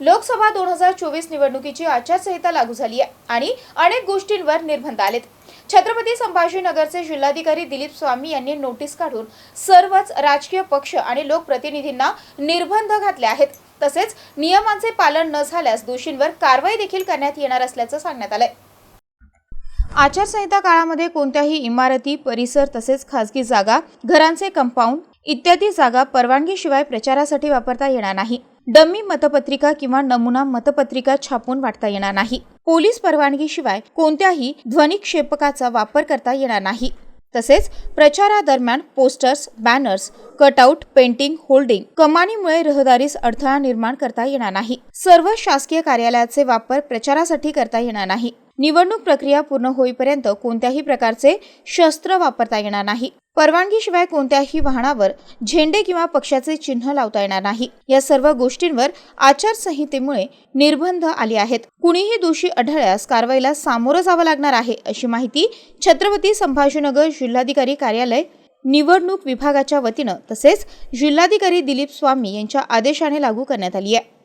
लोकसभा दोन हजार चोवीस निवडणुकीची आचारसंहिता लागू झाली आहे आणि अनेक गोष्टींवर निर्बंध आलेत. छत्रपती संभाजीनगरचे जिल्हाधिकारी दिलीप स्वामी यांनी नोटीस काढून सर्वच राजकीय पक्ष आणि लोकप्रतिनिधींना निर्बंध घातले आहेत. तसेच नियमांचे पालन न झाल्यास दोषींवर कारवाई देखील करण्यात येणार असल्याचं सांगण्यात आलंय. आचारसंहिता काळामध्ये कोणत्याही इमारती परिसर तसेच खासगी जागा घरांचे कंपाऊंड इत्यादी जागा परवानगीशिवाय प्रचारासाठी वापरता येणार नाही. डमी मतपत्रिका किंवा नमुना मतपत्रिका छापून वाटता येणार नाही. पोलीस परवानगीशिवाय कोणत्याही ध्वनिक्षेपकाचा वापर करता येणार नाही. तसेच प्रचारादरम्यान posters banners cutout painting hoarding कमानीमुळे रहदारीस अडथळा निर्माण करता येणार नाही. सर्व शासकीय कार्यालयाचे वापर प्रचारासाठी करता येणार नाही. निवडणूक प्रक्रिया पूर्ण होईपर्यंत कोणत्याही प्रकारचे शस्त्र वापरता येणार नाही. परवानगीशिवाय कोणत्याही वाहनावर झेंडे किंवा पक्षाचे चिन्ह लावता येणार नाही. या सर्व गोष्टींवर आचारसंहितेमुळे निर्बंध आले आहेत. कुणीही दोषी आढळल्यास कारवाईला सामोरं जावं लागणार आहे अशी माहिती छत्रपती संभाजीनगर जिल्हाधिकारी कार्यालय निवडणूक विभागाच्या वतीनं तसेच जिल्हाधिकारी दिलीप स्वामी यांच्या आदेशाने लागू करण्यात आली आहे.